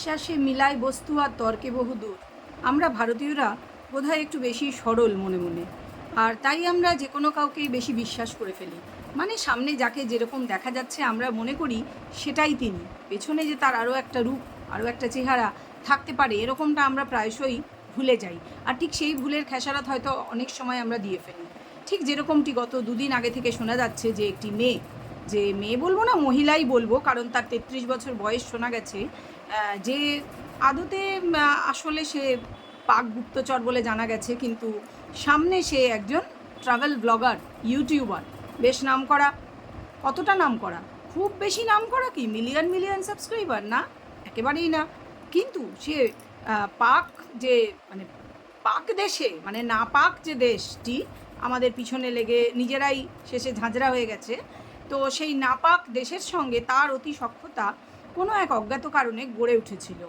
বিশ্বাসে মিলাই বস্তু আর তর্কে বহুদূর আমরা ভারতীয়রা বোধহয় একটু বেশি সরল মনে মনে। আর তাই আমরা যে কোনো কাউকেই বেশি বিশ্বাস করে ফেলি। মানে সামনে যাকে যেরকম দেখা যাচ্ছে, আমরা মনে করি সেটাই তিনি। পেছনে যে তার আরও একটা রূপ, আরও একটা চেহারা থাকতে পারে, এরকমটা আমরা প্রায়শই ভুলে যাই। আর ঠিক সেই ভুলের খেসারত হয়তো অনেক সময় আমরা দিয়ে ফেলি। ঠিক যেরকমটি গত দুদিন আগে থেকে শোনা যাচ্ছে যে একটি মেয়ে, যে মেয়ে বলব না, মহিলাই বলব, কারণ তার তেত্রিশ বছর বয়স শোনা গেছে যে আদতে আসলে সে পাক গুপ্তচর বলে জানা গেছে, কিন্তু সামনে সে একজন ট্রাভেল ব্লগার ইউটিউবার বেশ নাম করা। কতটা নাম করা? খুব বেশি নাম করা কি? মিলিয়ন মিলিয়ন সাবস্ক্রাইবার না, একেবারেই না। কিন্তু সে পাক যে মানে পাক দেশে মানে না পাক যে দেশটি আমাদের পিছনে লেগে নিজেরাই শেষে ঝাঁঝরা হয়ে গেছে, তো সেই নাপাক দেশের সঙ্গে তার অতি সক্ষতা কোনো এক অজ্ঞাত কারণে গড়ে উঠেছিল।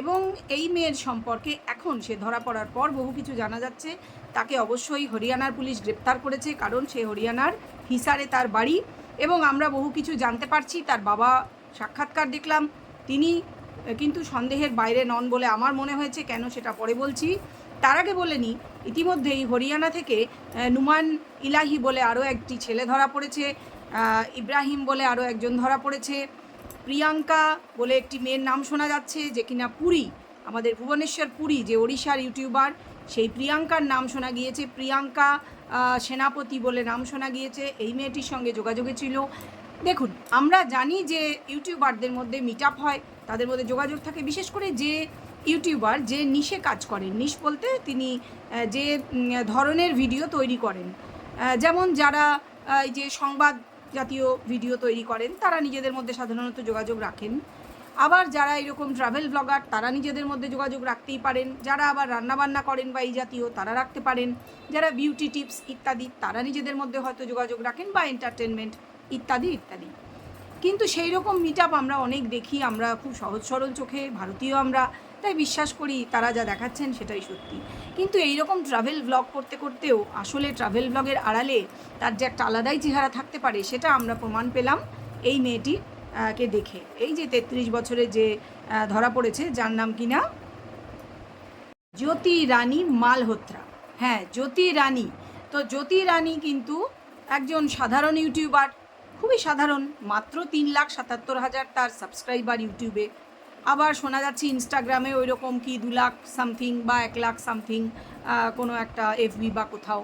এবং এই মেয়ের সম্পর্কে এখন সে ধরা পড়ার পর বহু কিছু জানা যাচ্ছে। তাকে অবশ্যই হরিয়ানার পুলিশ গ্রেপ্তার করেছে, কারণ সে হরিয়ানার হিসারে তার বাড়ি। এবং আমরা বহু কিছু জানতে পারছি, তার বাবা সাক্ষাৎকার দেখলাম। তিনি কিন্তু সন্দেহের বাইরে নন বলে আমার মনে হয়েছে, কেন সেটা পরে বলছি। তার আগে বলে নিই ইতিমধ্যেই হরিয়ানা থেকে নুমান ইলাহি বলে আরও একটি ছেলে ধরা পড়েছে ইব্রাহিম বলে আরও একজন ধরা পড়েছে। প্রিয়াঙ্কা বলে একটি মেয়ের নাম শোনা যাচ্ছে, যে কিনা পুরী, আমাদের ভুবনেশ্বর পুরী, যে ওড়িশার ইউটিউবার, সেই প্রিয়াঙ্কার নাম শোনা গিয়েছে। প্রিয়াঙ্কা সেনাপতি বলে নাম শোনা গিয়েছে। এই মেয়েটির সঙ্গে যোগাযোগে ছিল। দেখুন, আমরা জানি যে ইউটিউবারদের মধ্যে মিট আপ হয়, তাদের মধ্যে যোগাযোগ থাকে। বিশেষ করে যে ইউটিউবার, যে নিশে কাজ করেন, নিশ বলতে তিনি যে ধরনের ভিডিও তৈরি করেন। যেমন যারা এই যে সংবাদ জাতীয় ভিডিও তৈরি করেন, তারা নিজেদের মধ্যে সাধারণত যোগাযোগ রাখেন। আবার যারা এরকম ট্রাভেল ব্লগার তারা নিজেদের মধ্যে যোগাযোগ রাখতেই পারেন। যারা আবার রান্নাবান্না করেন বা এই জাতীয়, তারা রাখতে পারেন। যারা বিউটি টিপস ইত্যাদি, তারা নিজেদের মধ্যে হয়তো যোগাযোগ রাখেন বা এন্টারটেনমেন্ট ইত্যাদি ইত্যাদি। কিন্তু সেই রকম মিট আমরা অনেক দেখি, আমরা খুব সহজ সরল চোখে, ভারতীয় আমরা। তাই বিশ্বাস করি তারা যা দেখাচ্ছেন সেটাই সত্যি। কিন্তু এই রকম ট্রাভেল ব্লগ করতে করতেও আসলে ট্রাভেল ব্লগের আড়ালে তার যে একটা আলাদাই চেহারা থাকতে পারে সেটা আমরা প্রমাণ পেলাম এই মেয়েটি কে দেখে। এই যে তেত্রিশ বছরে যে ধরা পড়েছে যার নাম কিনা জ্যোতি রানী মালহোত্রা। হ্যাঁ জ্যোতি রানী। তো জ্যোতি রানী কিন্তু একজন সাধারণ ইউটিউবার, খুবই সাধারণ, মাত্র তিন লাখ সাতাত্তর হাজার তার সাবস্ক্রাইবার ইউটিউবে। আবার শোনা যাচ্ছে ইনস্টাগ্রামে ওই রকম কি দু লাখ সামথিং বা এক লাখ সামথিং কোনো একটা এফবি বা কোথাও।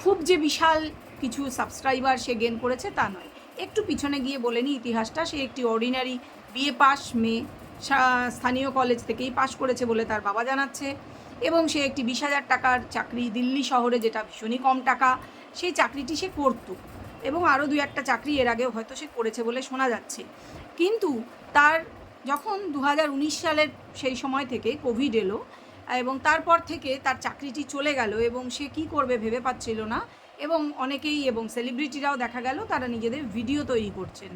খুব যে বিশাল কিছু সাবস্ক্রাইবার সে গেন করেছে তা নয়। একটু পিছনে গিয়ে বলে নিই ইতিহাসটা, সে একটি অর্ডিনারি বিএ পাস মেয়ে স্থানীয় কলেজ থেকেই পাশ করেছে বলে তার বাবা জানাচ্ছে। এবং সে একটি বিশ হাজার টাকার চাকরি দিল্লি শহরে, যেটা ভীষণই কম টাকা, সেই চাকরিটি সে করতো। এবং আরও দুই একটা চাকরি এর আগেও হয়তো সে করেছে বলে শোনা যাচ্ছে। কিন্তু তার যখন দু হাজার উনিশ সালের সেই সময় থেকে কোভিড এলো, এবং তারপর থেকে তার চাকরিটি চলে গেল এবং সে কি করবে ভেবে পাচ্ছিল না, এবং অনেকেই এবং সেলিব্রিটিরাও দেখা গেল, তারা নিজেদের ভিডিও তৈরি করছেন।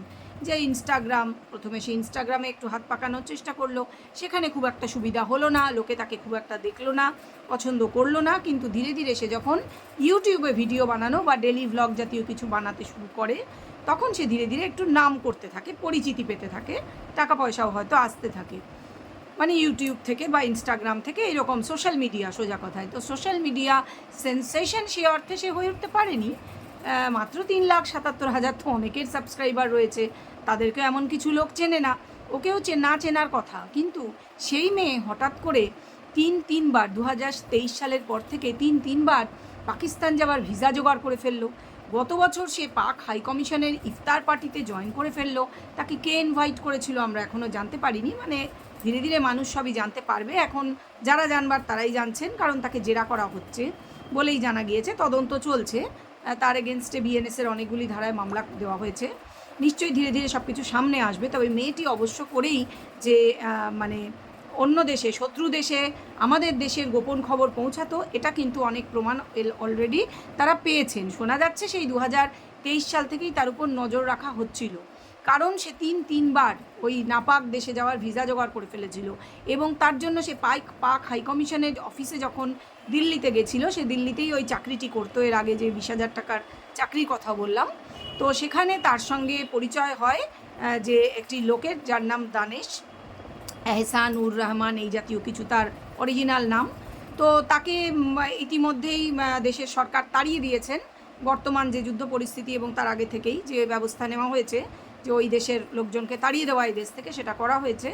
যে ইনস্টাগ্রাম প্রথমে সে ইনস্টাগ্রামে একটু হাত পাকানোর চেষ্টা করল, সেখানে খুব একটা সুবিধা হলো না, লোকে তাকে খুব একটা দেখল না, পছন্দ করল না, কিন্তু ধীরে ধীরে সে যখন ইউটিউবে ভিডিও বানানো বা ডেলি ভ্লগ জাতীয় কিছু বানাতে শুরু করে তখন সে ধীরে ধীরে একটু নাম করতে থাকে, পরিচিতি পেতে থাকে টাকা পয়সাও হয়তো আসতে থাকে। মানে ইউটিউব থেকে বা ইনস্টাগ্রাম থেকে এরকম সোশ্যাল মিডিয়া সোজা কথায়। তো সোশ্যাল মিডিয়া সেন্সেশন সে অর্থে সে হয়ে উঠতে পারেনি। মাত্র তিন লাখ সাতাত্তর হাজার তো অনেকের সাবস্ক্রাইবার রয়েছে। তাদেরকে এমন কিছু লোক চেনে না। ওকেও না চেনার কথা। কিন্তু সেই মেয়ে হঠাৎ করে তিন তিনবার দু হাজার তেইশ সালের পর থেকে তিন তিনবার পাকিস্তান যাওয়ার ভিসা জোগাড় করে ফেলল। গত বছর সে পাক হাই কমিশনের ইফতার পার্টিতে জয়েন করে ফেলল। তাকে কে ইনভাইট করেছিল আমরা এখনও জানতে পারিনি। মানে ধীরে ধীরে মানুষ সবই জানতে পারবে। এখন যারা জানবার তারাই জানছেন, কারণ তাকে জেরা করা হচ্ছে বলেই জানা গিয়েছে। তদন্ত চলছে। তার এগেনস্টে বিএনএসের অনেকগুলি ধারায় মামলা দেওয়া হয়েছে। নিশ্চয়ই ধীরে ধীরে সব কিছু সামনে আসবে। তবে মেয়েটি অবশ্য করেই যে মানে অন্য দেশে, শত্রু দেশে, আমাদের দেশের গোপন খবর পৌঁছাতো, এটা কিন্তু অনেক প্রমাণ অলরেডি তারা পেয়েছেন। শোনা যাচ্ছে সেই দু তেইশ সাল থেকেই তার উপর নজর রাখা হচ্ছিল। কারণ সে তিন, তিনবার ওই নাপাক দেশে যাওয়ার ভিসা জোগাড় করে ফেলেছিল এবং তার জন্য সে পাইক পাক হাই কমিশনের অফিসে যখন দিল্লিতে গেছিল, সে দিল্লিতেই ওই চাকরিটি করতো। এর আগে যে বিশ হাজার টাকার চাকরির কথা বললাম। তো সেখানে তার সঙ্গে পরিচয় হয় যে একটি লোকের যার নাম দানেশ। এহসান উর রহমান এই জাতীয় কিছু তার অরিজিনাল নাম। তো তাকে ইতিমধ্যেই দেশের সরকার তাড়িয়ে দিয়েছেন বর্তমান যে যুদ্ধ পরিস্থিতি এবং তার আগে থেকেই যে ব্যবস্থা নেওয়া হয়েছে, যে ওই দেশের লোকজনকে তাড়িয়ে দেওয়া এই দেশ থেকে সেটা করা হয়েছে।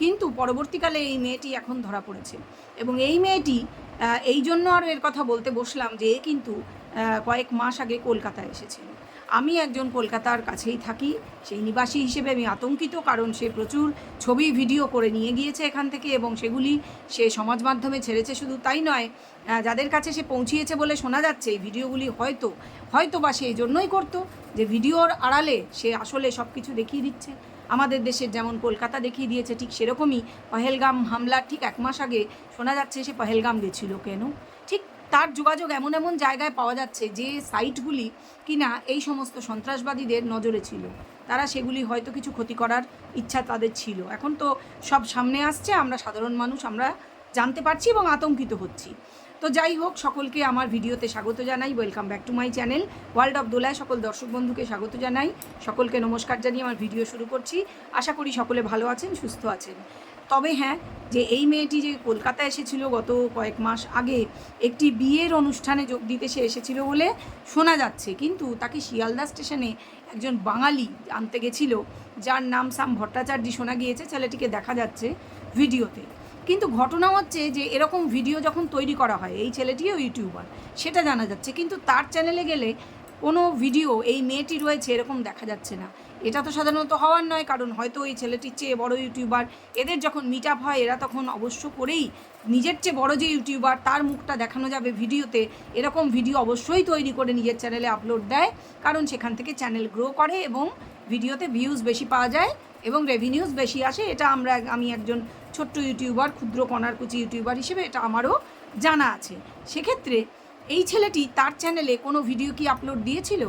কিন্তু পরবর্তীকালে এই মেয়েটি এখন ধরা পড়েছে। এবং এই মেয়েটি এই জন্য আর এর কথা বলতে বসলাম যে কিন্তু কয়েক মাস আগে কলকাতায় এসেছিল। আমি একজন কলকাতার কাছেই থাকি। সেই নিবাসী হিসেবে আমি আতঙ্কিত, কারণ সে প্রচুর ছবি, ভিডিও করে নিয়ে গিয়েছে এখান থেকে এবং সেগুলি সে সমাজ মাধ্যমে ছেড়েছে। শুধু তাই নয় যাদের কাছে সে পৌঁছিয়েছে বলে শোনা যাচ্ছে, এই ভিডিওগুলি হয়তো হয়তো বা সে এই জন্যই করতো যে ভিডিওর আড়ালে সে আসলে সব কিছু দেখিয়ে দিচ্ছে। আমাদের দেশের যেমন কলকাতা দেখিয়ে দিয়েছে, ঠিক সেরকমই পহেলগাম হামলার ঠিক এক মাস আগে শোনা যাচ্ছে সে পহেলগাম গেছিল কেন? তার যোগাযোগ এমন এমন জায়গায় পাওয়া যাচ্ছে যে সাইটগুলি কিনা এই সমস্ত সন্ত্রাসবাদীদের নজরে ছিল। তারা সেগুলি হয়তো কিছু ক্ষতি করার ইচ্ছা তাদের ছিল। এখন তো সব সামনে আসছে, আমরা সাধারণ মানুষ, আমরা জানতে পারছি এবং আতঙ্কিত হচ্ছি। তো যাই হোক, সকলকে আমার ভিডিওতে স্বাগত জানাই। Welcome back to my channel world of দোলায় সকল দর্শক বন্ধুকে স্বাগত জানাই। সকলকে নমস্কার জানিয়ে আমার ভিডিও শুরু করছি। আশা করি সকলে ভালো আছেন, সুস্থ আছেন। তবে হ্যাঁ যে এই মেয়েটি যে কলকাতা এসেছিল গত কয়েক মাস আগে, একটি বিয়ের অনুষ্ঠানে যোগ দিতে সে এসেছিল বলে শোনা যাচ্ছে। কিন্তু তাকে শিয়ালদা স্টেশনে একজন বাঙালি আনতে গেছিল, যার নাম সাম ভট্টাচার্য শোনা গিয়েছে, ছেলেটিকে দেখা যাচ্ছে ভিডিওতে। কিন্তু ঘটনা হচ্ছে যে এরকম ভিডিও যখন তৈরি করা হয়, এই ছেলেটিও ইউটিউবার, সেটা জানা যাচ্ছে। কিন্তু তার চ্যানেলে গেলে কোনো ভিডিও এই মেয়েটি রয়েছে এরকম দেখা যাচ্ছে না। এটা তো সাধারণত হওয়ার নয়, কারণ হয়তো এই ছেলেটির চেয়ে বড় ইউটিউবার। এদের যখন মিট আপ হয়, এরা তখন অবশ্য করেই নিজের চেয়ে বড় যে ইউটিউবার, তার মুখটা দেখানো যাবে ভিডিওতে। এরকম ভিডিও অবশ্যই তৈরি করে নিজের চ্যানেলে আপলোড দেয়, কারণ সেখান থেকে চ্যানেল গ্রো করে এবং ভিডিওতে ভিউজ বেশি পাওয়া যায় এবং রেভিনিউজ বেশি আসে। এটা আমরা আমি একজন ছোট্ট ইউটিউবার, ক্ষুদ্র কণারকুচি ইউটিউবার হিসেবে এটা আমারও জানা আছে। সেক্ষেত্রে এই ছেলেটি তার চ্যানেলে কোনো ভিডিও কি আপলোড দিয়েছিল?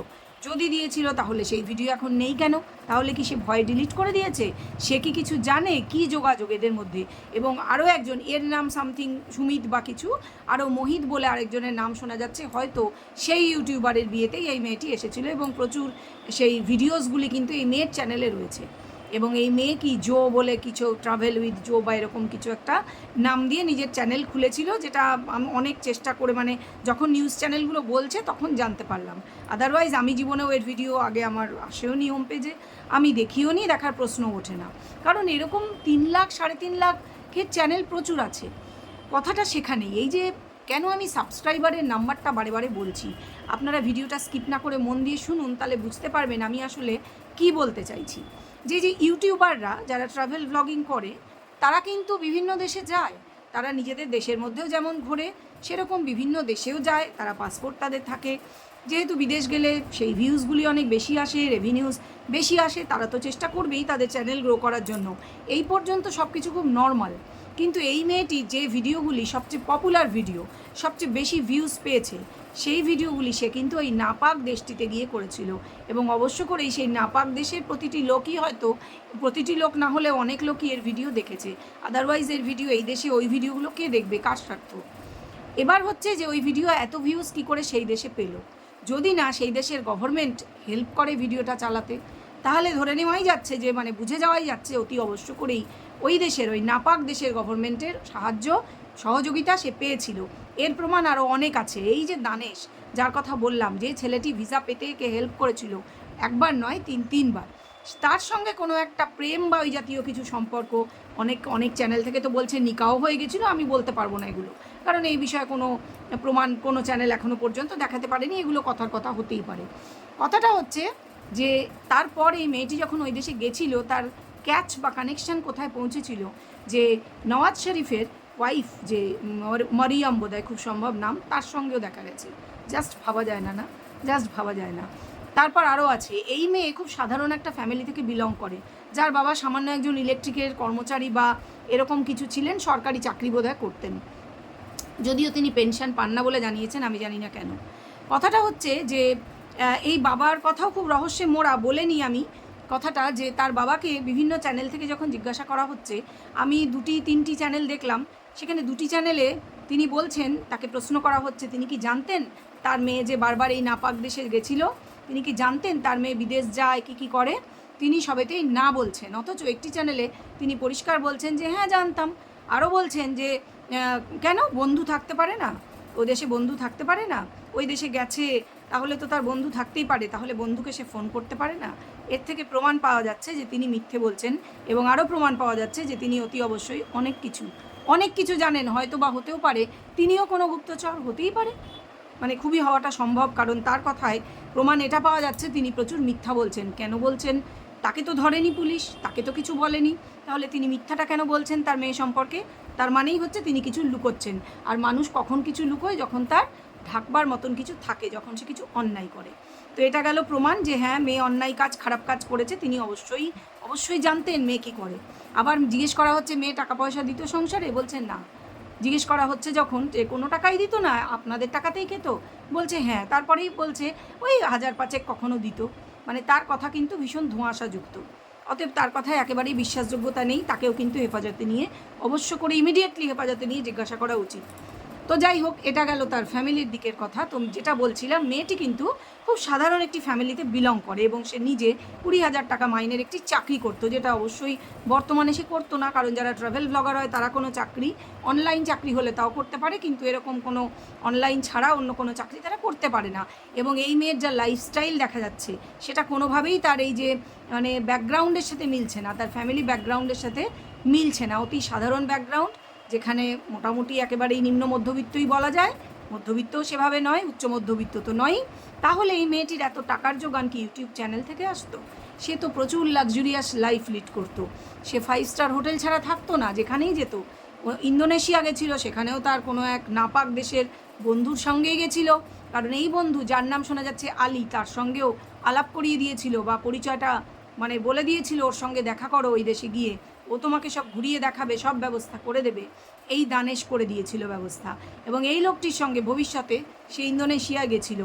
যদি দিয়েছিল, তাহলে সেই ভিডিও এখন নেই কেন? তাহলে কি সে ভয় ডিলিট করে দিয়েছে? সে কি কিছু জানে? কি যোগাযোগ এদের মধ্যে? এবং আরও একজন, এর নাম সামথিং সুমিত বা কিছু, আরও মোহিত বলে আরেকজনের নাম শোনা যাচ্ছে, হয়তো সেই ইউটিউবারের বিয়েতেই এই মেয়েটি এসেছিল এবং প্রচুর সেই ভিডিওসগুলি কিন্তু এই মেয়ের চ্যানেলে রয়েছে। এবং এই মেয়ে কি জো বলে কিছু ট্রাভেল উইথ জো বা এরকম কিছু একটা নাম দিয়ে নিজের চ্যানেল খুলেছিল, যেটা আমি অনেক চেষ্টা করে মানে যখন নিউজ চ্যানেলগুলো বলছে তখন জানতে পারলাম। আদারওয়াইজ আমি জীবনেও এর ভিডিও আগে আমার আসেও নি হোম পেজে আমি দেখিও নি দেখার প্রশ্ন ওঠে না। কারণ এরকম তিন লাখ, সাড়ে তিন লাখের চ্যানেল প্রচুর আছে। কথাটা সেখানেই। এই যে কেন আমি সাবস্ক্রাইবারের নাম্বারটা বারে বারে বলছি? আপনারা ভিডিওটা স্কিপ না করে মন দিয়ে শুনুন, তাহলে বুঝতে পারবেন আমি আসলে কি বলতে চাইছি। যে যে ইউটিউবাররা যারা ট্রাভেল ব্লগিং করে, তারা কিন্তু বিভিন্ন দেশে যায়। তারা নিজেদের দেশের মধ্যেও যেমন ঘোরে, সেরকম বিভিন্ন দেশেও যায়। তারা পাসপোর্ট তাদের থাকে। যেহেতু বিদেশ গেলে সেই ভিউজগুলি অনেক বেশি আসে রেভিনিউজ বেশি আসে, তারা তো চেষ্টা করবেই তাদের চ্যানেল গ্রো করার জন্য। এই পর্যন্ত সব কিছু খুব নর্মাল কিন্তু এই মেয়েটি যে ভিডিওগুলি সবচেয়ে পপুলার ভিডিও সবচেয়ে বেশি ভিউজ পেয়েছে সেই ভিডিওগুলি সে কিন্তু এই নাপাক দেশটিতে গিয়ে করেছিল। এবং অবশ্য করেই সেই নাপাক দেশের প্রতিটি লোকই হয়তো, প্রতিটি লোক না হলে অনেক লোকই এর ভিডিও দেখেছে। আদারওয়াইজ এর ভিডিও এই দেশে ওই ভিডিওগুলো কে দেখবে? কার স্বার্থ? এবার হচ্ছে যে ওই ভিডিও এত ভিউজ কী করে সেই দেশে পেল? যদি না সেই দেশের গভর্নমেন্ট হেল্প করে ভিডিওটা চালাতে, তাহলে ধরে নেওয়াই যাচ্ছে যে মানে বুঝে যাওয়াই যাচ্ছে অতি অবশ্য করেই ওই দেশের, ওই নাপাক দেশের গভর্নমেন্টের সাহায্য, সহযোগিতা সে পেয়েছিল। এর প্রমাণ আরও অনেক আছে। এই যে দানেশ, যার কথা বললাম যে ছেলেটি ভিসা পেতে একে হেল্প করেছিল, একবার নয়, তিন, তিনবার। তার সঙ্গে কোনো একটা প্রেম বা ওই জাতীয় কিছু সম্পর্ক, অনেক অনেক চ্যানেল থেকে তো বলছে নিকাও হয়ে গেছিল, আমি বলতে পারব না এগুলো। কারণ এই বিষয়ে কোনো প্রমাণ, কোনো চ্যানেল এখনও পর্যন্ত দেখাতে পারেনি, এগুলো কথার কথা হতেই পারে। কথাটা হচ্ছে যে, তারপর এই মেয়েটি যখন ওই দেশে গেছিল, তার ক্যাচ বা কানেকশন কোথায় পৌঁছেছিল, যে নওয়াজ শরীফের ওয়াইফ যে মর- মরিয়ম বোধহয় খুব সম্ভব নাম, তার সঙ্গেও দেখা গেছে। জাস্ট ভাবা যায় না না। জাস্ট ভাবা যায় না। তারপর আরও আছে, এই মেয়ে খুব সাধারণ একটা ফ্যামিলি থেকে বিলং করে। যার বাবা সামান্য একজন ইলেকট্রিকের কর্মচারী বা এরকম কিছু ছিলেন, সরকারি চাকরি বোধহয় করতেন। যদিও তিনি পেনশন পান না বলে জানিয়েছেন, আমি জানি না কেন। কথাটা হচ্ছে যে এই বাবার কথাও খুব রহস্যে মোড়া বলেনি আমি। কথাটা যে, তার বাবাকে বিভিন্ন চ্যানেল থেকে যখন জিজ্ঞাসা করা হচ্ছে, আমি দুটি, তিনটি চ্যানেল দেখলাম। সেখানে দুটি চ্যানেলে তিনি বলছেন, তাকে প্রশ্ন করা হচ্ছে, তিনি কি জানতেন তার মেয়ে যে বারবার এই নাপাক দেশে গেছিল? তিনি কি জানতেন তার মেয়ে বিদেশ যায়, কি কি করে? তিনি সবেতেই না বলছেন। অথচ একটি চ্যানেলে তিনি পরিষ্কার বলছেন যে হ্যাঁ জানতাম। আরও বলছেন যে কেন? বন্ধু থাকতে পারে না। ও দেশে বন্ধু থাকতে পারে না। ওই দেশে গেছে, তাহলে তো তার বন্ধু থাকতেই পারে। তাহলে বন্ধুকে সে ফোন করতে পারে না। এর থেকে প্রমাণ পাওয়া যাচ্ছে যে, তিনি মিথ্যে বলছেন এবং আরও প্রমাণ পাওয়া যাচ্ছে যে, তিনি অতি অবশ্যই অনেক কিছু অনেক কিছু জানেন, হয়তো বা হতেও পারে। তিনিও কোনো গুপ্তচর হতেই পারে। মানে খুবই হওয়াটা সম্ভব, কারণ তার কথায় প্রমাণ এটা পাওয়া যাচ্ছে, তিনি প্রচুর মিথ্যা বলছেন। কেন বলছেন? তাকে তো ধরেনি পুলিশ, তাকে তো কিছু বলেনি। তাহলে তিনি মিথ্যাটা কেন বলছেন তার মেয়ে সম্পর্কে? তার মানেই হচ্ছে তিনি কিছু লুকোচ্ছেন। আর মানুষ কখন কিছু লুকোয়? যখন তার ঢাকবার মতন কিছু থাকে, যখন সে কিছু অন্যায় করে। তো এটা গেল প্রমাণ যে হ্যাঁ মেয়ে অন্যায় কাজ, খারাপ কাজ করেছে, তিনি অবশ্যই অবশ্যই জানতেন মেয়ে কী করে। আবার জিজ্ঞেস করা হচ্ছে, মেয়ে টাকা পয়সা দিত সংসারে? বলছেন, না। জিজ্ঞেস করা হচ্ছে যখন যে কোনো টাকাই দিত না, আপনাদের টাকাতেই খেত? বলছে হ্যাঁ। তারপরেই বলছে, ওই হাজার পাঁচেক কখনো দিত। মানে তার কথা কিন্তু ভীষণ ধোঁয়াশাযুক্ত। অতএব তার কথায় একেবারেই বিশ্বাসযোগ্যতা নেই, তাকেও কিন্তু হেফাজতে নিয়ে, অবশ্য করে ইমিডিয়েটলি হেফাজতে নিয়ে জিজ্ঞাসা করা উচিত। তো যাই হোক, এটা গেল তার ফ্যামিলির দিকের কথা। তো যেটা বলছিলাম, মেয়েটি কিন্তু খুব সাধারণ একটি ফ্যামিলিতে বিলং করে এবং সে নিজে কুড়ি হাজার টাকা মাইনের একটি চাকরি করতো, যেটা অবশ্যই বর্তমানে সে করতো না। কারণ যারা ট্রাভেল ব্লগার হয়, তারা কোনো চাকরি অনলাইন চাকরি হলে তাও করতে পারে, কিন্তু এরকম কোনো অনলাইন ছাড়া অন্য কোনো চাকরি তারা করতে পারে না। এবং এই মেয়ের যা লাইফস্টাইল দেখা যাচ্ছে, সেটা কোনোভাবেই তার এই যে মানে ব্যাকগ্রাউন্ডের সাথে মিলছে না, তার ফ্যামিলি ব্যাকগ্রাউন্ডের সাথে মিলছে না। অতি সাধারণ ব্যাকগ্রাউন্ড যেখানে মোটামুটি একেবারেই নিম্ন মধ্যবিত্তই বলা যায়। মধ্যবিত্তও সেভাবে নয়, উচ্চ মধ্যবিত্ত তো নয় তাহলে এই মেয়েটির এত টাকার যোগান কি ইউটিউব চ্যানেল থেকে আসতো? সে তো প্রচুর লাক্সুরিয়াস লাইফ লিড করতো। সে ফাইভ স্টার হোটেল ছাড়া থাকতো না, যেখানেই যেত। ইন্দোনেশিয়া গেছিল, সেখানেও তার কোনো এক নাপাক দেশের বন্ধুর সঙ্গেই গেছিল। কারণ এই বন্ধু, যার নাম শোনা যাচ্ছে আলী, তার সঙ্গেও আলাপ করিয়ে দিয়েছিল বা পরিচয়টা মানে বলে দিয়েছিল, ওর সঙ্গে দেখা করো ওই দেশে গিয়ে। ও তোমাকে সব ঘুরিয়ে দেখাবে, সব ব্যবস্থা করে দেবে। এই দানেশ করে দিয়েছিল ব্যবস্থা। এবং এই লোকটির সঙ্গে ভবিষ্যতে সে ইন্দোনেশিয়া গেছিল।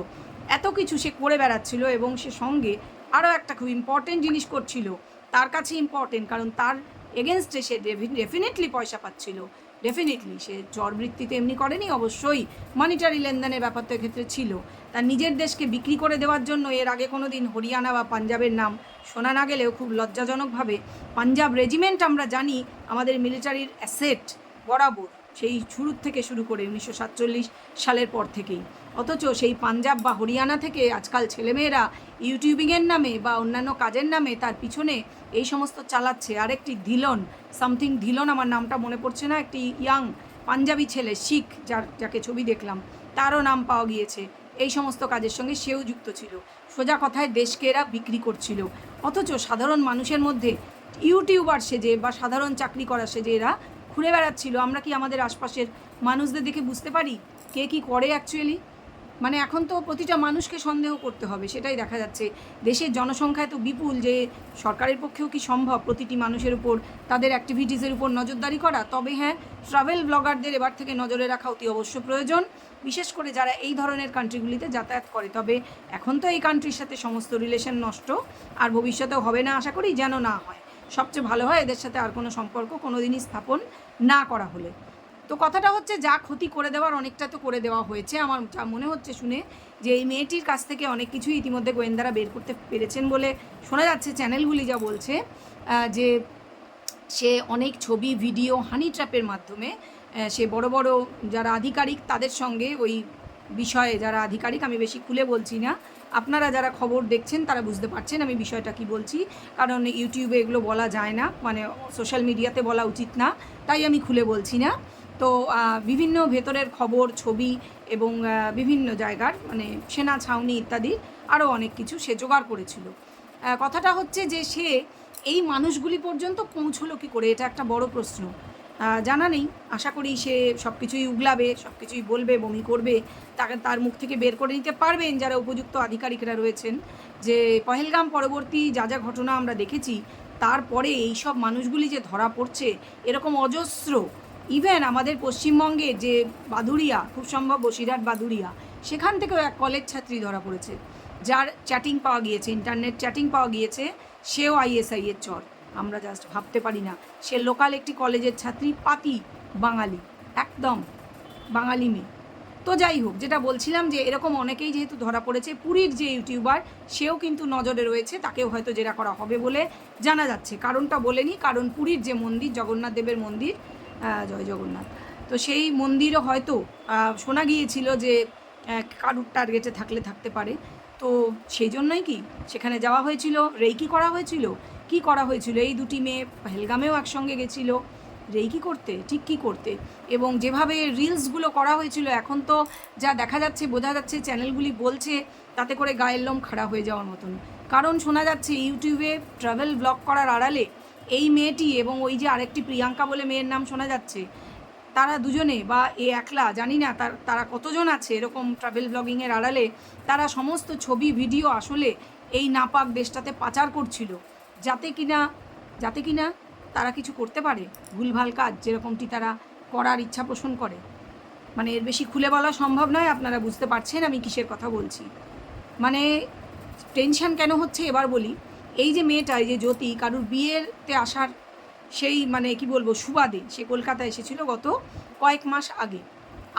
এত কিছু সে করে বেড়াচ্ছিল এবং সে সঙ্গে আরও একটা খুব ইম্পর্টেন্ট জিনিস করছিল। তার কাছে ইম্পর্টেন্ট কারণ তার এগেনস্টে সে ডেফিনেটলি পয়সা পাচ্ছিল। ডেফিনেটলি সে জ্বর বৃত্তিতে এমনি করেনি, অবশ্যই মানিটারি লেনদেনের ব্যাপার তো এক্ষেত্রে ছিল। তার নিজের দেশকে বিক্রি করে দেওয়ার জন্য এর আগে কোনো দিন হরিয়ানা বা পাঞ্জাবের নাম শোনা না গেলেও খুব লজ্জাজনকভাবে পাঞ্জাব রেজিমেন্ট আমরা জানি আমাদের মিলিটারির অ্যাসেট বরাবর সেই শুরুর থেকে শুরু করে উনিশশো সাতচল্লিশ সালের পর থেকেই। অথচ সেই পাঞ্জাব বা হরিয়ানা থেকে আজকাল ছেলেমেয়েরা ইউটিউবিংয়ের নামে বা অন্যান্য কাজের নামে তার পিছনে এই সমস্ত চালাচ্ছে। আরেকটি ধিলন, সামথিং ধিলন আমার নামটা মনে পড়ছে না, একটি ইয়াং পাঞ্জাবি ছেলে, শিখ, যার, যাকে ছবি দেখলাম, তারও নাম পাওয়া গিয়েছে। এই সমস্ত কাজের সঙ্গে সেও যুক্ত ছিল। সোজা কথায় দেশকে এরা বিক্রি করছিল। অথচ সাধারণ মানুষের মধ্যে ইউটিউবার সেজে বা সাধারণ চাকরি করা সেজে এরা ঘুরে বেড়াচ্ছিল, আমরা কি আমাদের আশপাশের মানুষদের দেখে বুঝতে পারি কে কি করে অ্যাকচুয়ালি মানে এখন তো প্রতিটা মানুষকে সন্দেহ করতে হবে, সেটাই দেখা যাচ্ছে। দেশের জনসংখ্যা এত বিপুল যে সরকারের পক্ষেও কি সম্ভব প্রতিটি মানুষের উপর তাদের অ্যাক্টিভিটিসের উপর নজরদারি করা? তবে হ্যাঁ ট্রাভেল ব্লগারদের এবার থেকে নজরে রাখা অতি অবশ্য প্রয়োজন, বিশেষ করে যারা এই ধরনের কান্ট্রিগুলিতে যাতায়াত করে। তবে এখন তো এই কান্ট্রির সাথে সমস্ত রিলেশন নষ্ট, আর ভবিষ্যতেও হবে না আশা করি যেন না হয়। সবচেয়ে ভালো হয় এদের সাথে আর কোনো সম্পর্ক কোনো দিনই স্থাপন না করা হলে। তো কথাটা হচ্ছে যা ক্ষতি করে দেওয়ার অনেকটা তো করে দেওয়া হয়েছে। আমার যা মনে হচ্ছে শুনে যে এই মেয়েটির কাছ থেকে অনেক কিছুই ইতিমধ্যে গোয়েন্দারা বের করতে পেরেছেন বলে শোনা যাচ্ছে। চ্যানেলগুলি যা বলছে যে সে অনেক ছবি, ভিডিও, হানি ট্র্যাপের মাধ্যমে সে বড় বড় যারা আধিকারিক তাদের সঙ্গে ওই বিষয়ে যারা আধিকারিক, আমি বেশি খুলে বলছি না। আপনারা যারা খবর দেখছেন, তারা বুঝতে পারছেন আমি বিষয়টা কি বলছি। কারণ ইউটিউবে এগুলো বলা যায় না মানে সোশ্যাল মিডিয়াতে বলা উচিত না, তাই আমি খুলে বলছি না। তো বিভিন্ন ভেতরের খবর, ছবি এবং বিভিন্ন জায়গার মানে সেনা ছাউনি ইত্যাদি আরও অনেক কিছু সে জোগাড় করেছিল। কথাটা হচ্ছে যে সে এই মানুষগুলি পর্যন্ত পৌঁছলো কী করে, এটা একটা বড় প্রশ্ন। জানা নেই। আশা করি সে সব কিছুই উগলাবে সব কিছুই বলবে, বমি করবে, তাকে তার মুখ থেকে বের করে নিতে পারবেন যারা উপযুক্ত আধিকারিকরা রয়েছেন। যে পহেলগাম পরবর্তী যা যা ঘটনা আমরা দেখেছি, তারপরে এই সব মানুষগুলি যে ধরা পড়ছে, এরকম অজস্র। ইভেন আমাদের পশ্চিমবঙ্গে যে বাদুরিয়া খুব সম্ভব বসিরহাট বাদুড়িয়া, সেখান থেকেও এক কলেজ ছাত্রী ধরা পড়েছে। যার চ্যাটিং পাওয়া গিয়েছে ইন্টারনেট চ্যাটিং পাওয়া গিয়েছে, সেও আইএসআই এর চর। আমরা জাস্ট ভাবতে পারি না। সে লোকাল একটি কলেজের ছাত্রী, পাতি, বাঙালি, একদম বাঙালি মেয়ে। তো যাই হোক, যেটা বলছিলাম যে এরকম অনেকেই যেহেতু ধরা পড়েছে, পুরীর যে ইউটিউবার, সেও কিন্তু নজরে রয়েছে, তাকেও হয়তো জেরা করা হবে বলে জানা যাচ্ছে। কারণটা বলেনি, কারণ পুরীর যে মন্দির, জগন্নাথ দেবের মন্দির জয় জগন্নাথ। তো সেই মন্দিরও হয়তো শোনা গিয়েছিল যে কারুর টার্গেটে থাকলে থাকতে পারে। তো সেই জন্যই কি, সেখানে যাওয়া হয়েছিল, রেইকি করা হয়েছিল কি করা হয়েছিল? এই দুটি মেয়ে পেহেলগামেও একসঙ্গে গেছিল। রেইকি করতে? ঠিক কী করতে? এবং যেভাবে রিলসগুলো করা হয়েছিল, এখন তো যা দেখা যাচ্ছে, বোঝা যাচ্ছে, চ্যানেলগুলি বলছে, তাতে করে গায়ের লোম খাড়া হয়ে যাওয়ার মতন। কারণ শোনা যাচ্ছে, ইউটিউবে ট্রাভেল ব্লগ করার আড়ালে এই মেয়েটি এবং ওই যে আরেকটি প্রিয়াঙ্কা বলে মেয়ের নাম শোনা যাচ্ছে, তারা দুজনে বা এ একলা, জানি না, তার, তারা কতজন আছে এরকম ট্রাভেল ব্লগিংয়ের আড়ালে, তারা সমস্ত ছবি, ভিডিও আসলে এই নাপাক দেশটাতে পাচার করছিল। যাতে কিনা যাতে কিনা তারা কিছু করতে পারে, ভুলভাল কাজ যেরকমটি তারা করার ইচ্ছা পোষণ করে। মানে এর বেশি খুলে বলা সম্ভব নয়, আপনারা বুঝতে পারছেন আমি কিসের কথা বলছি। মানে টেনশন কেন হচ্ছে এবার বলি, এই যে মেয়েটা, এই যে জ্যোতি, কারুর বিয়েতে আসার সেই মানে কি বলব, সুবাদে সে কলকাতায় এসেছিল গত কয়েক মাস আগে।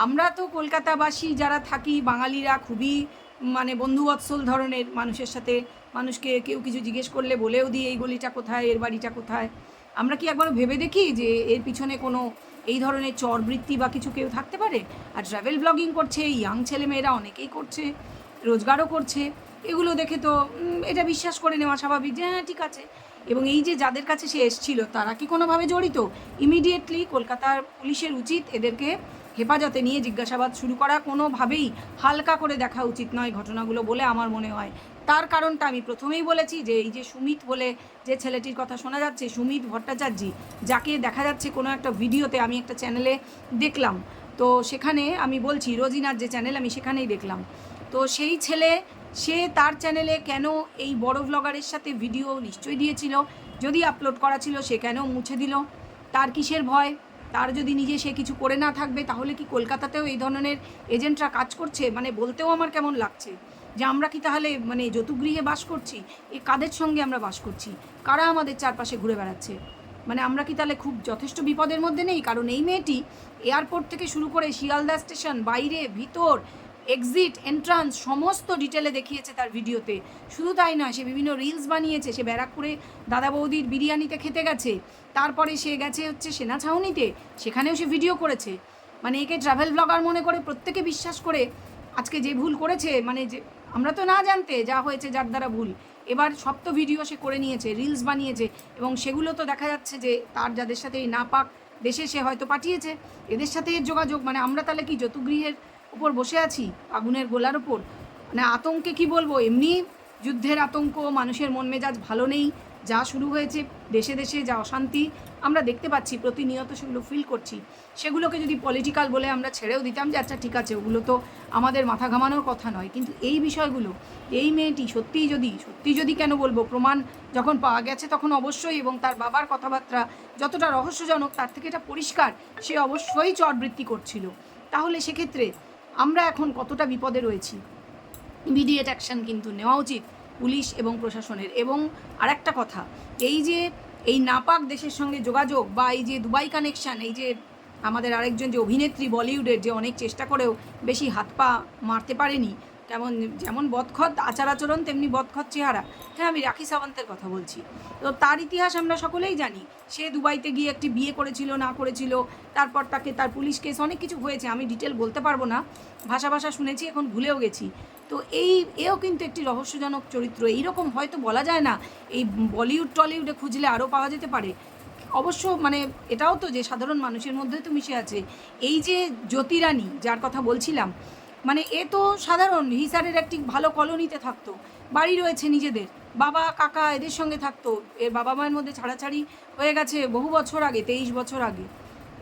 আমরা তো কলকাতাবাসী যারা থাকি, বাঙালিরা খুবই মানে বন্ধুবৎসল ধরনের মানুষের সাথে, মানুষকে কেউ কিছু জিজ্ঞেস করলে বলেও দিই, এই গলিটা কোথায়? এর বাড়িটা কোথায়? আমরা কি একবার ভেবে দেখি যে এর পিছনে কোনো এই ধরনের চরবৃত্তি বা কিছু কেউ থাকতে পারে? আর ট্রাভেল ব্লগিং করছে ইয়াং ছেলেমেয়েরা অনেকেই করছে, রোজগারও করছে। এগুলো দেখে তো এটা বিশ্বাস করে নেওয়া স্বাভাবিক যে হ্যাঁ ঠিক আছে। এবং এই যে যাদের কাছে সে এসছিল, তারা কি কোনোভাবে জড়িত? ইমিডিয়েটলি কলকাতার পুলিশের উচিত এদেরকে হেফাজতে নিয়ে জিজ্ঞাসাবাদ শুরু করা কোনোভাবেই হালকা করে দেখা উচিত নয় ঘটনাগুলো বলে আমার মনে হয়। তার কারণটা আমি প্রথমেই বলেছি যে এই যে সুমিত বলে যে ছেলেটির কথা শোনা যাচ্ছে, সুমিত ভট্টাচার্য, যাকে দেখা যাচ্ছে কোনো একটা ভিডিওতে আমি একটা চ্যানেলে দেখলাম। তো সেখানে আমি বলছি, রোজিনার যে চ্যানেল আমি সেখানেই দেখলাম। তো সেই ছেলে, সে তার চ্যানেলে কেন এই বড় ব্লগারের সাথে ভিডিও নিশ্চয়ই দিয়েছিল? যদি আপলোড করা ছিল, সে কেন মুছে দিল? তার কিসের ভয়? তার যদি নিজে সে কিছু করে না থাকবে, তাহলে কি কলকাতাতেও এই ধরনের এজেন্টরা কাজ করছে? মানে বলতেও আমার কেমন লাগছে যে আমরা কি তাহলে মানে যতুগৃহে বাস করছি? এ কাদের সঙ্গে আমরা বাস করছি? কারা আমাদের চারপাশে ঘুরে বেড়াচ্ছে? মানে আমরা কি তাহলে খুব যথেষ্ট বিপদের মধ্যে নেই? কারণ এই মেয়েটি এয়ারপোর্ট থেকে শুরু করে শিয়ালদা স্টেশন, বাইরে, ভিতর এক্সিট এন্ট্রান্স সমস্ত ডিটেলে দেখিয়েছে তার ভিডিওতে। শুধু তাই নয়, সে বিভিন্ন রিলস বানিয়েছে। সে ব্যারাকপুরে দাদা বৌদির বিরিয়ানিতে খেতে গেছে। তারপরে সে গেছে হচ্ছে সেনা ছাউনিতে, সেখানেও সে ভিডিও করেছে। মানে একে ট্রাভেল ব্লগার মনে করে প্রত্যেকে বিশ্বাস করে, আজকে যে ভুল করেছে মানে যে, আমরা তো না জানতে যা হয়েছে যার দ্বারা ভুল। এবার সব তো ভিডিও সে করে নিয়েছে রিলস বানিয়েছে, এবং সেগুলো তো দেখা যাচ্ছে যে তার যাদের সাথে এই নাপাক দেশে সে হয়তো পাঠিয়েছে, এদের সাথে এর যোগাযোগ মানে আমরা তাহলে কি যতুগৃহের উপর বসে আছি, আগুনের গোলার উপর? মানে আতঙ্কে কি বলব? এমনি যুদ্ধের আতঙ্ক, মানুষের মন মেজাজ ভালো নেই যা শুরু হয়েছে, দেশে দেশে যা অশান্তি আমরা দেখতে পাচ্ছি, প্রতিনিয়ত সেগুলো ফিল করছি। সেগুলোকে যদি পলিটিক্যাল বলে আমরা ছেড়েও দিতাম যে আচ্ছা ঠিক আছে, ওগুলো তো আমাদের মাথা ঘামানোর কথা নয়। কিন্তু এই বিষয়গুলো, এই মেয়েটি সত্যিই যদি সত্যি যদি কেন বলব, প্রমাণ যখন পাওয়া গেছে তখন অবশ্যই এবং তার বাবার কথাবার্তা যতটা রহস্যজনক তার থেকে এটা পরিষ্কার, সে অবশ্যই চরবৃত্তি করছিল। তাহলে সেক্ষেত্রে আমরা এখন কতটা বিপদে রয়েছি? ইমিডিয়েট অ্যাকশন কিন্তু নেওয়া উচিত। পুলিশ এবং প্রশাসনের। এবং আরেকটা কথা, এই যে, এই নাপাক দেশের সঙ্গে যোগাযোগ বা এই যে দুবাই কানেকশান এই যে আমাদের আরেকজন যে অভিনেত্রী বলিউডের যে অনেক চেষ্টা করেও বেশি হাত পা মারতে পারেনি তেমন যেমন বদখত আচার আচরণ তেমনি বদখত চেহারা। হ্যাঁ আমি রাখি সাওয়ান্তের কথা বলছি। তো তার ইতিহাস আমরা সকলেই জানি। সে দুবাইতে গিয়ে একটি বিয়ে করেছিল, না করেছিল, তারপর তাকে তার পুলিশ কেস, অনেক কিছু হয়েছে, আমি ডিটেল বলতে পারব না। ভাষা ভাষা শুনেছি, এখন ভুলেও গেছি। তো এই, এও কিন্তু একটি রহস্যজনক চরিত্র। এইরকম হয়তো বলা যায় না, এই বলিউড, টলিউডে খুঁজলে আরও পাওয়া যেতে পারে। অবশ্য মানে এটাও তো যে সাধারণ মানুষের মধ্যে তো মিশে আছে। এই যে জ্যোতিরানী, যার কথা বলছিলাম মানে এ তো সাধারণ, হিসারের একটি ভালো কলোনিতে থাকতো। বাড়ি রয়েছে নিজেদের। বাবা, কাকা এদের সঙ্গে থাকতো। এর বাবা মায়ের মধ্যে ছাড়াছাড়ি হয়ে গেছে বহু বছর আগে, তেইশ বছর আগে।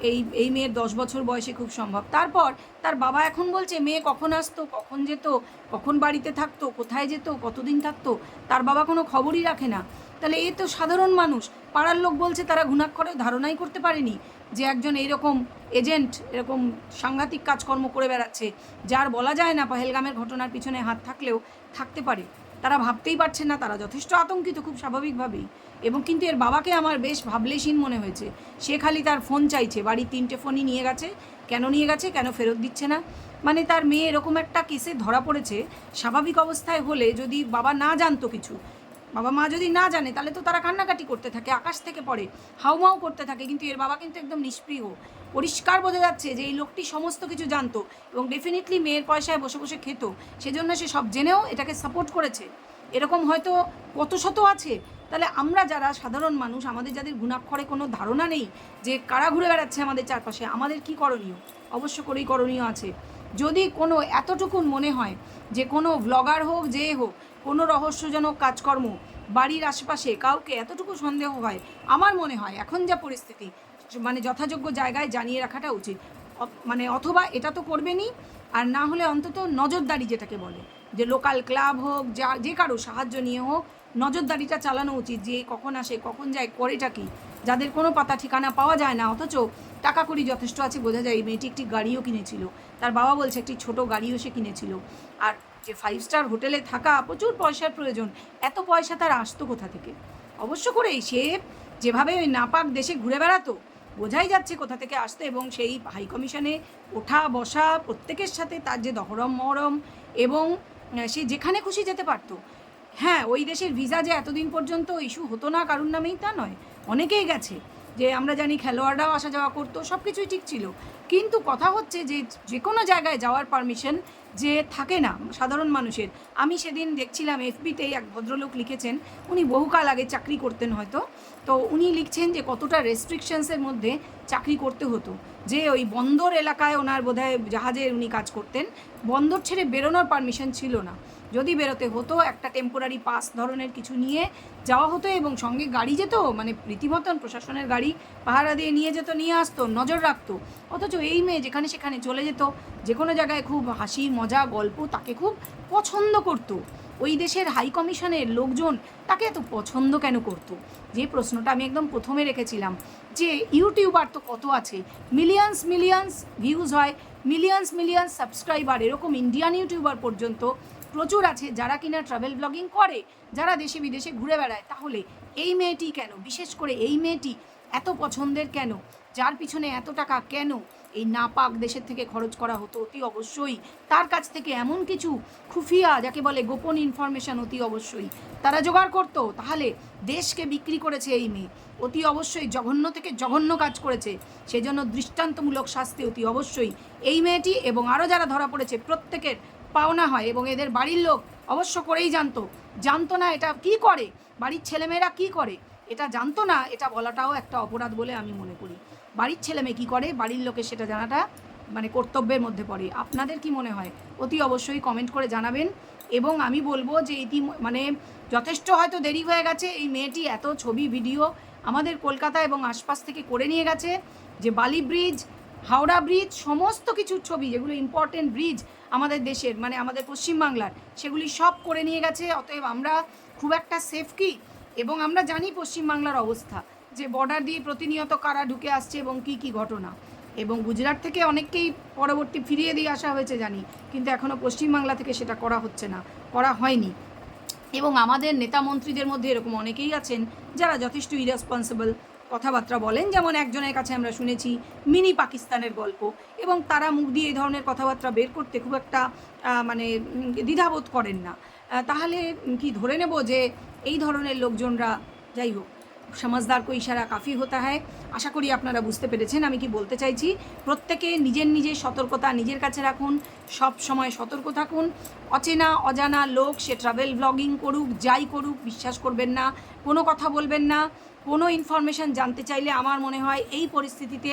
এই এই মেয়ের দশ বছর বয়সে খুব সম্ভব। তারপর তার বাবা এখন বলছে, মেয়ে কখন আসতো? কখন যেত? কখন বাড়িতে থাকতো? কোথায় যেত? কতদিন থাকতো? তার বাবা কোনো খবরই রাখে না। তাহলে এ তো সাধারণ মানুষ। পাড়ার লোক বলছে তারা ঘুণাক্ষরে ধারণাই করতে পারেনি যে একজন এইরকম এজেন্ট, এরকম সাংঘাতিক কাজকর্ম করে বেড়াচ্ছে, যার বলা যায় না পহেলগামের ঘটনার পিছনে হাত থাকলেও থাকতে পারে। তারা ভাবতেই পারছে না, তারা যথেষ্ট আতঙ্কিত খুব স্বাভাবিকভাবেই। এবং কিন্তু এর বাবাকে আমার বেশ ভাবলেশীন মনে হয়েছে। সে খালি তার ফোন চাইছে, বাড়ির তিনটে ফোনই নিয়ে গেছে। কেন নিয়ে গেছে, কেন ফেরত দিচ্ছে না? মানে তার মেয়ে এরকম একটা কেসে ধরা পড়েছে, স্বাভাবিক অবস্থায় হলে যদি বাবা না জানতো কিছু বাবা মা যদি না জানে, তাহলে তো তারা কান্নাকাটি করতে থাকে, আকাশ থেকে পড়ে, হাউমাউ করতে থাকে। কিন্তু এর বাবা কিন্তু একদম নিষ্প্রিয়। পরিষ্কার বোঝা যাচ্ছে যে এই লোকটি সমস্ত কিছু জানতো এবং ডেফিনেটলি মেয়ের পয়সায় বসে বসে খেত। সেজন্য সে সব জেনেও এটাকে সাপোর্ট করেছে। এরকম হয়তো কত শত আছে। তাহলে আমরা যারা সাধারণ মানুষ, আমাদের যাদের গুণাক্ষরে কোনো ধারণা নেই যে কারা ঘুরে বেড়াচ্ছে আমাদের চারপাশে, আমাদের কি করণীয়? অবশ্য করেই করণীয় আছে। যদি কোনো এতটুকুন মনে হয় যে কোনো ব্লগার হোক, যে হোক, কোনো রহস্যজনক কাজকর্ম, বাড়ির আশেপাশে কাউকে এতটুকু সন্দেহ হয়, আমার মনে হয় এখন যা পরিস্থিতি মানে যথাযোগ্য জায়গায় জানিয়ে রাখাটা উচিত। মানে অথবা এটা তো করবেনই, আর না হলে অন্তত নজরদারি যেটাকে বলে, যে লোকাল ক্লাব হোক, যা, যে কারও সাহায্য নিয়ে হোক, নজরদারিটা চালানো উচিত যে কখন আসে, কখন যায়, করেটা কি? যাদের কোনো পাতা ঠিকানা পাওয়া যায় না, অথচ টাকা কড়ি যথেষ্ট আছে, বোঝা যায় এই মেয়েটি একটি গাড়িও কিনেছিল। তার বাবা বলছে একটি ছোট গাড়িও সে কিনেছিল। আর যে ফাইভ স্টার হোটেলে থাকা প্রচুর পয়সার প্রয়োজন, এত পয়সা তার আসতো কোথা থেকে? অবশ্য করেই সে যেভাবে ওই নাপাক দেশে ঘুরে বেড়াতো, বোঝাই যাচ্ছে কোথা থেকে আসতো এবং সেই হাই কমিশনে ওঠা বসা প্রত্যেকের সাথে তার যে দহরম মহরম এবং সে যেখানে খুশি যেতে পারতো। হ্যাঁ ওই দেশের ভিসা যে এতদিন পর্যন্ত ইস্যু হতো না কারুর নামেই তা নয়। অনেকেই গেছে যে আমরা জানি খেলোয়াড়রাও আসা যাওয়া করতো সব কিছুই ঠিক ছিল। কিন্তু কথা হচ্ছে যে যে কোনো জায়গায় যাওয়ার পারমিশন যে থাকে না, সাধারণ মানুষের। আমি সেদিন দেখছিলাম এফবিতেই এক ভদ্রলোক লিখেছেন, উনি বহুকাল আগে চাকরি করতেন হয়তো। তো উনি লিখছেন যে কতটা রেস্ট্রিকশনসের মধ্যে চাকরি করতে হতো। যে ওই বন্দর এলাকায় ওনার বোধহয় জাহাজে উনি কাজ করতেন। বন্দর ছেড়ে বেরোনোর পারমিশন ছিল না। যদি বেরোতে হতো, একটা টেম্পোরারি পাস ধরনের কিছু নিয়ে যাওয়া হতো এবং সঙ্গে গাড়ি যেত মানে রীতিমতন প্রশাসনের গাড়ি পাহারা দিয়ে নিয়ে যেত, নিয়ে আসতো, নজর রাখতো। অথচ এই মেয়ে যেখানে সেখানে চলে যেত যে কোনো জায়গায় খুব হাসি, মজা, গল্প তাকে খুব পছন্দ করতো। ওই দেশের হাই কমিশনের লোকজন তাকে এত পছন্দ কেন করতো? যে প্রশ্নটা আমি একদম প্রথমে রেখেছিলাম, যে ইউটিউবার তো কত আছে? মিলিয়ন্স মিলিয়ন্স ভিউজ হয় মিলিয়ন্স মিলিয়ন্স সাবস্ক্রাইবার এরকম ইন্ডিয়ান ইউটিউবার পর্যন্ত প্রচুর আছে, যারা কিনা ট্রাভেল ব্লগিং করে, যারা দেশে বিদেশে ঘুরে বেড়ায়, তাহলে এই মেয়েটি কেন? বিশেষ করে এই মেয়েটি এত পছন্দের কেন? যার পিছনে এত টাকা কেন? এই নাপাক দেশের থেকে খরচ করা হতো অতি অবশ্যই। তার কাছ থেকে এমন কিছু খুফিয়া, যাকে বলে গোপন ইনফরমেশন অতি অবশ্যই। তারা জোগাড় করতো, তাহলে দেশকে বিক্রি করেছে এই মেয়ে। অতি অবশ্যই জঘন্য থেকে জঘন্য কাজ করেছে। সেজন্য দৃষ্টান্তমূলক শাস্তি অতি অবশ্যই। এই মেয়েটি এবং আরও যারা ধরা পড়েছে, প্রত্যেকের পাওনা হয় এবং এদের বাড়ির লোক অবশ্য করেই জানতো। জানতো না এটা কি করে? বাড়ির ছেলেমেয়েরা কি করে? এটা জানতো না, এটা বলাটাও একটা অপরাধ বলে আমি মনে করি। বাড়ির ছেলে মেয়ে কী করে? বাড়ির লোকে সেটা জানাটা মানে কর্তব্যের মধ্যে পড়ে। আপনাদের কি মনে হয়? অতি অবশ্যই কমেন্ট করে জানাবেন এবং আমি বলব যে ইতি মানে যথেষ্ট হয়তো দেরি হয়ে গেছে। এই মেয়েটি এত ছবি, ভিডিও আমাদের কলকাতা এবং আশপাশ থেকে করে নিয়ে গেছে যে বালি ব্রিজ হাওড়া ব্রিজ, সমস্ত কিছুর ছবি, যেগুলো ইম্পর্টেন্ট ব্রিজ আমাদের দেশের মানে আমাদের পশ্চিমবাংলার, সেগুলি সব করে নিয়ে গেছে। অতএব আমরা খুব একটা সেফ কি? এবং আমরা জানি পশ্চিমবাংলার অবস্থা, যে বর্ডার দিয়ে প্রতিনিয়ত কারা ঢুকে আসছে এবং কি কি ঘটনা। এবং গুজরাট থেকে অনেককেই পরবর্তী ফিরিয়ে দিয়ে আসা হয়েছে জানি, কিন্তু এখনও পশ্চিমবাংলা থেকে সেটা করা হচ্ছে না, করা হয়নি। এবং আমাদের নেতা মন্ত্রীদের মধ্যে এরকম অনেকেই আছেন, যারা যথেষ্ট ইরেসপন্সিবল কথাবার্তা বলেন। যেমন একজনের কাছে আমরা শুনেছি মিনি পাকিস্তানের গল্প এবং তারা মুখ দিয়ে এই ধরনের কথাবার্তা বের করতে খুব একটা মানে দ্বিধাবোধ করেন না। তাহলে কি ধরে নেব যে এই ধরনের লোকজনরা, যাই হোক, সমাজদার কো ইশারা কাফি হতা হয়। আশা করি আপনারা বুঝতে পেরেছেন আমি কি বলতে চাইছি। প্রত্যেকে নিজের নিজের সতর্কতা নিজের কাছে রাখুন, সব সময় সতর্ক থাকুন। অচেনা, অজানা লোক, সে ট্রাভেল ব্লগিং করুক, যাই করুক, বিশ্বাস করবেন না, কোনো কথা বলবেন না। কোনো ইনফরমেশান জানতে চাইলে আমার মনে হয় এই পরিস্থিতিতে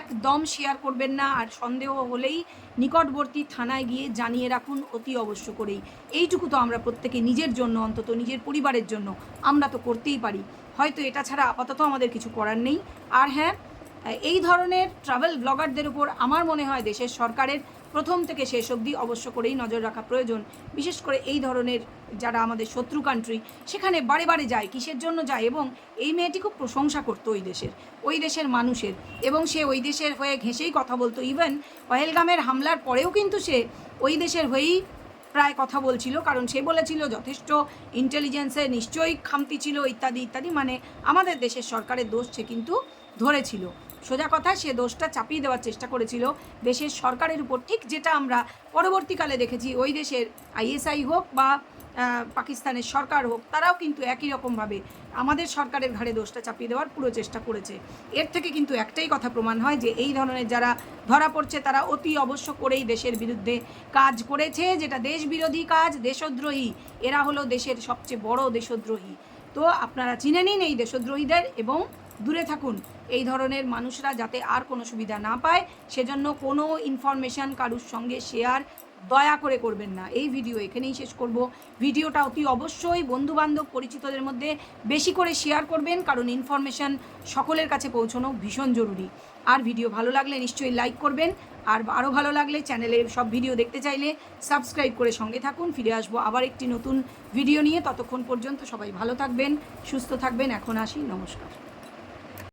একদম শেয়ার করবেন না, আর সন্দেহ হলেই নিকটবর্তী থানায় গিয়ে জানিয়ে রাখুন অতি অবশ্য করেই। এইটুকু তো আমরা প্রত্যেকে নিজের জন্য, অন্তত নিজের পরিবারের জন্য আমরা তো করতেই পারি। হয়তো এটা ছাড়া আপাতত আমাদের কিছু করার নেই। আর হ্যাঁ এই ধরনের ট্রাভেল ব্লগারদের উপর আমার মনে হয় দেশের সরকারের প্রথম থেকে শেষ অবধি অবশ্য করেই নজর রাখা প্রয়োজন। বিশেষ করে এই ধরনের যারা আমাদের শত্রু কান্ট্রি সেখানে বারে বারে যায়, কিসের জন্য যায় এবং এই মেয়েটি খুব প্রশংসা করতো ওই দেশের ওই দেশের মানুষের। এবং সে ওই দেশের হয়ে ঘেঁষেই কথা বলতো। ইভেন পহেলগামের হামলার পরেও কিন্তু সে ওই দেশের হয়েই প্রায় কথা বলছিল, কারণ সে বলেছিল যথেষ্ট ইন্টেলিজেন্সে নিশ্চয়ই খামতি ছিল ইত্যাদি ইত্যাদি মানে আমাদের দেশের সরকারের দোষ সে কিন্তু ধরেছিল। সোজা কথা সে দোষটা চাপিয়ে দেওয়ার চেষ্টা করেছিল দেশের সরকারের উপর, ঠিক যেটা আমরা পরবর্তীকালে দেখেছি। ওই দেশের আইএসআই হোক বা পাকিস্তানের সরকার হোক, তারাও কিন্তু একই রকমভাবে আমাদের সরকারের ঘাড়ে দোষটা চাপিয়ে দেওয়ার পুরো চেষ্টা করেছে। এর থেকে কিন্তু একটাই কথা প্রমাণ হয় যে এই ধরনের যারা ধরা পড়ছে, তারা অতি অবশ্য করেই দেশের বিরুদ্ধে কাজ করেছে, যেটা দেশ বিরোধী কাজ, দেশদ্রোহী। এরা হলো দেশের সবচেয়ে বড় দেশদ্রোহী। তো আপনারা চিনে নিন এই দেশদ্রোহীদের এবং দূরে থাকুন। এই ধরনের মানুষরা যাতে আর কোনো সুবিধা না পায়, সেজন্য কোনো ইনফরমেশান কারুর সঙ্গে শেয়ার দয়া করে করবেন না। এই ভিডিও এখানেই শেষ করব। ভিডিওটা অতি অবশ্যই বন্ধুবান্ধব পরিচিতদের মধ্যে বেশি করে শেয়ার করবেন, কারণ ইনফরমেশান সকলের কাছে পৌঁছানো ভীষণ জরুরি। আর ভিডিও ভালো লাগলে নিশ্চয়ই লাইক করবেন। আর আরও ভালো লাগলে চ্যানেলে সব ভিডিও দেখতে চাইলে সাবস্ক্রাইব করে সঙ্গে থাকুন। ফিরে আসব আবার একটি নতুন ভিডিও নিয়ে। ততক্ষণ পর্যন্ত সবাই ভালো থাকবেন, সুস্থ থাকবেন। এখন আসি, নমস্কার।